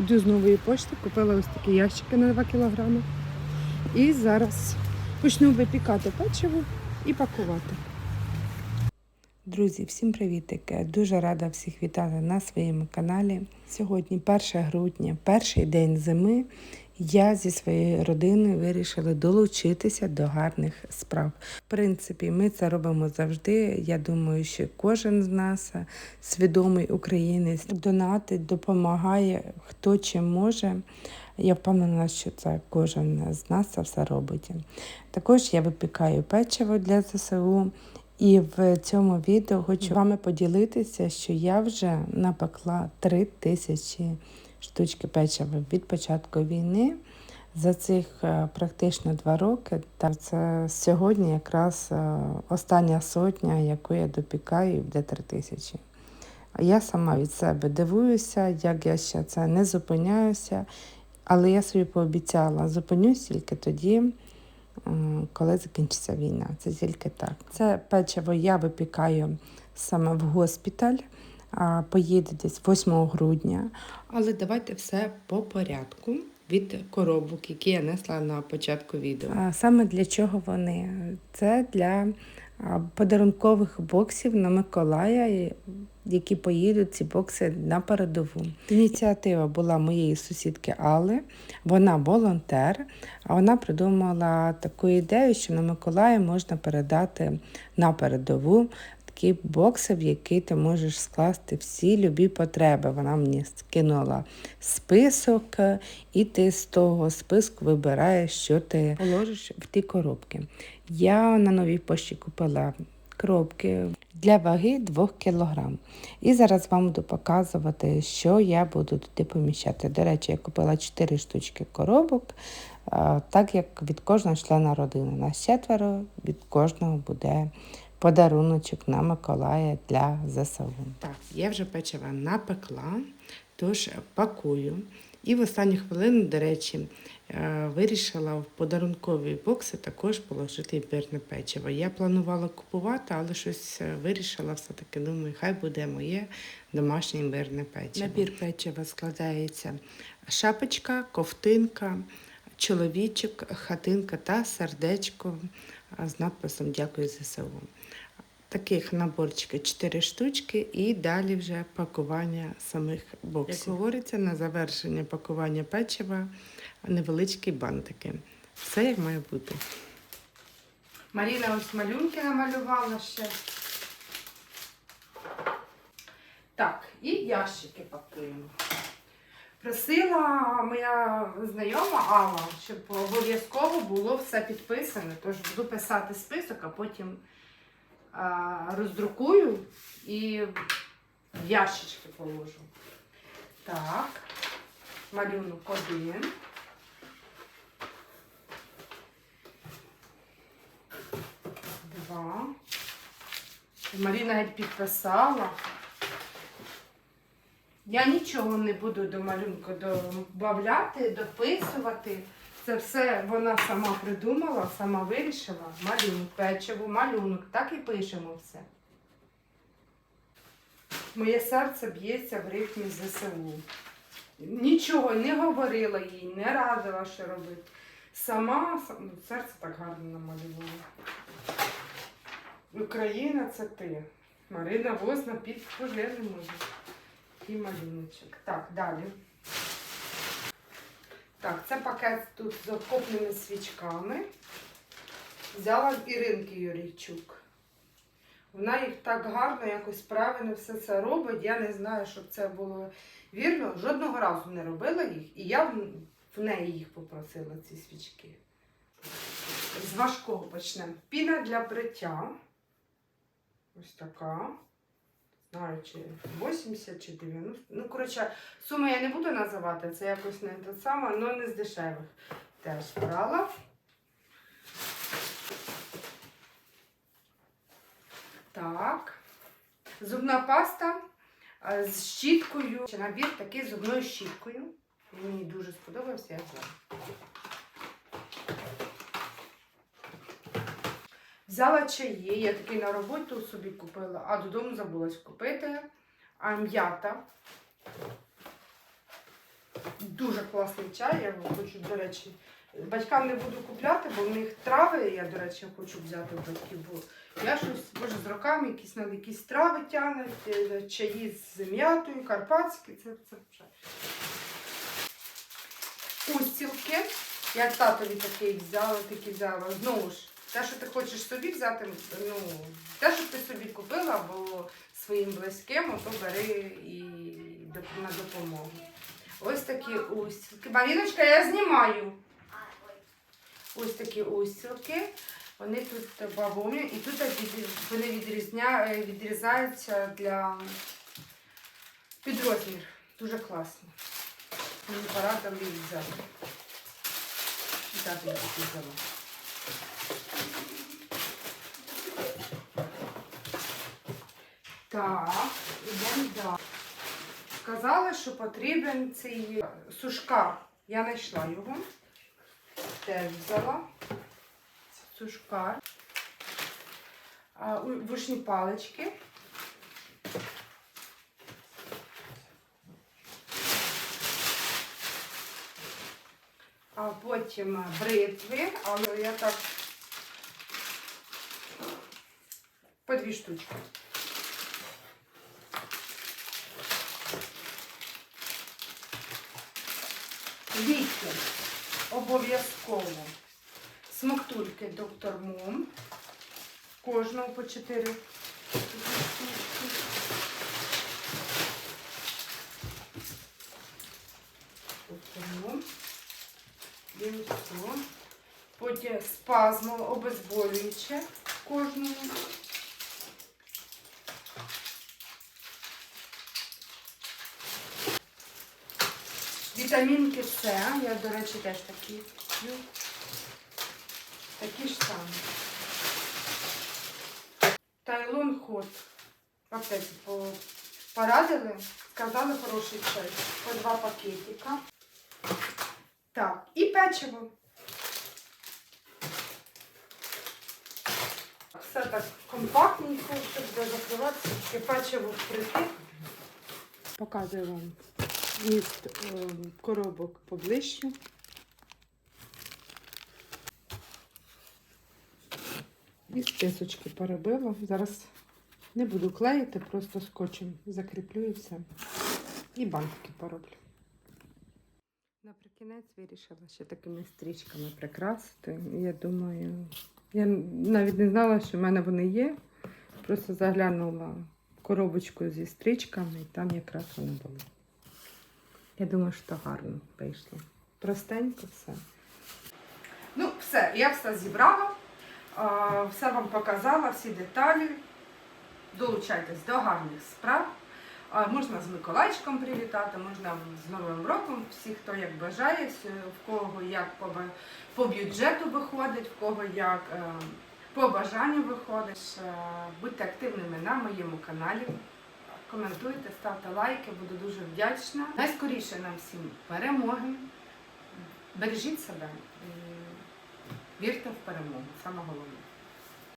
Йду з нової пошти, купила ось такі ящики на 2 кілограми. І зараз почну випікати печиво і пакувати. Друзі, всім привітики! Дуже рада всіх вітати на своєму каналі. Сьогодні 1 грудня, перший день зими. Я зі своєю родиною вирішила долучитися до гарних справ. В принципі, ми це робимо завжди. Я думаю, що кожен з нас, свідомий українець, донатить, допомагає хто чим може. Я впевнена, що це кожен з нас все робить. Також я випікаю печиво для ЗСУ. І в цьому відео хочу вами поділитися, що я вже напекла 3 тисячі штучки печива від початку війни. За цих е, практично два роки. Та це сьогодні якраз е, остання сотня, яку я допікаю, буде 3 тисячі. Я сама від себе дивуюся, як я ще це не зупиняюся, але я собі пообіцяла, зупинюсь тільки тоді, коли закінчиться війна. Це тільки так. Це печиво я випікаю саме в госпіталь. Поїде десь 8 грудня. Але давайте все по порядку від коробок, які я несла на початку відео. А саме для чого вони? Це для подарункових боксів на Миколая, які поїдуть ці бокси на передову. Ініціатива була моєї сусідки Алли. Вона волонтер, а вона придумала таку ідею, що на Миколая можна передати на передову бокси, в які ти можеш скласти всі любі потреби. Вона мені скинула список, і ти з того списку вибираєш, що ти положиш в ті коробки. Я на новій пошті купила коробки для ваги 2 кг. І зараз вам буду показувати, що я буду туди поміщати. До речі, я купила 4 штучки коробок, так як від кожного члена родини. Нас четверо, від кожного буде подаруночок на Миколая для ЗСУ. Так, я вже печиво напекла, тож пакую. І в останню хвилину, до речі, е, вирішила в подарункові бокси також положити імбирне печиво. Я планувала купувати, але щось е, вирішила все-таки. Думаю, хай буде моє домашнє імбирне печиво. Набір печива складається шапочка, ковтинка, чоловічок, хатинка та сердечко з надписом Дякую ЗСУ. Таких наборчики 4 штучки і далі вже пакування самих боксів. Як говориться, на завершення пакування печива невеличкі бантики. Все як має бути. Маріна ось малюнки намалювала ще. Так, і ящики пакуємо. Просила моя знайома Алла, щоб обов'язково було все підписане. Тож буду писати список, а потім роздрукую і в ящички положу. Так, малюнок один. Два. Маріна геть підписала. Я нічого не буду до малюнку додавати, дописувати. Це все вона сама придумала, сама вирішила. Малюнок, печиво, малюнок. Так і пишемо все. Моє серце б'ється в ритмі ЗСУ. Нічого не говорила їй, не радила, що робити. Сама ну, серце так гарно намалювала. Україна це ти. Марина Возна під пожежі може. І малюночок. Так, далі. Так, це пакет тут з окопними свічками. Взяла в Іринки Юрійчук. Вона їх так гарно, якось правильно все це робить. Я не знаю, щоб це було вірно. Жодного разу не робила їх. І я в неї їх попросила, ці свічки. З важкого почнемо. Піна для бриття. Ось така. Знаю, чи 80 чи 90. Ну, коротше, суми я не буду називати, це якось не те саме, але не з дешевих. Теж брала. Так. Зубна паста е, з щіткою. Набір такий з зубною щіткою. Мені дуже сподобався, я взяла. Взяла чаї, я такий на роботу собі купила, а додому забулась купити. А м'ята. Дуже класний чай, я його хочу, до речі. Батькам не буду купляти, бо в них трави, я, до речі, хочу взяти в батьків, бо я щось, може, з роками якісь, надо якісь трави тягнуть, е, чаї з м'ятою, карпатські, це, це. Устілки. Я татові такий взяла, такі взяла. Знову ж, те, що ти хочеш собі взяти, ну, те, що ти собі купила, або своїм близьким, то бери і на допомогу. Ось такі устілки. Маріночка, я знімаю. Ось такі устілки. Вони тут бавовні, і тут вони відрізня, відрізаються для під. Дуже класно. Мені порадили їх взяти. І так я їх взяла. Так, ідемо далі. Сказали, що потрібен цей сушкар. Я знайшла його. Теж взяла. Сушкар. Вушні палички. А потім бритви, але я так по дві штучки. Ліки обов'язково. Смоктульки доктор Мом. Кожного по 4 Доктор Мом. І. Потім спазмо обезболююче кожному. Вітамінки С. Я, до речі, теж такі. Такі ж самі. Тайлон ход. Аптеці по- порадили. Сказали хороший чай. По два пакетика. Так, і печиво. Все так компактненько, щоб закриватися. Печиво впритик. Показую вам міст е, коробок поближче. І списочки поробила. Зараз не буду клеїти, просто скотчем закріплю і все. І бантики пороблю. Наприкінець вирішила ще такими стрічками прикрасити. Я думаю, я навіть не знала, що в мене вони є. Просто заглянула коробочку зі стрічками, і там якраз вони були. Я думаю, що гарно вийшло. Простенько все. Ну, все, я все зібрала, все вам показала, всі деталі. Долучайтесь до гарних справ. Можна з Миколайчиком привітати, можна з Новим роком. Всі, хто як бажає, в кого як по, бюджету виходить, в кого як е, по бажанню виходить. Е, Будьте активними на моєму каналі. Коментуйте, ставте лайки, буду дуже вдячна. Найскоріше нам всім перемоги. Бережіть себе і вірте в перемогу. Саме головне.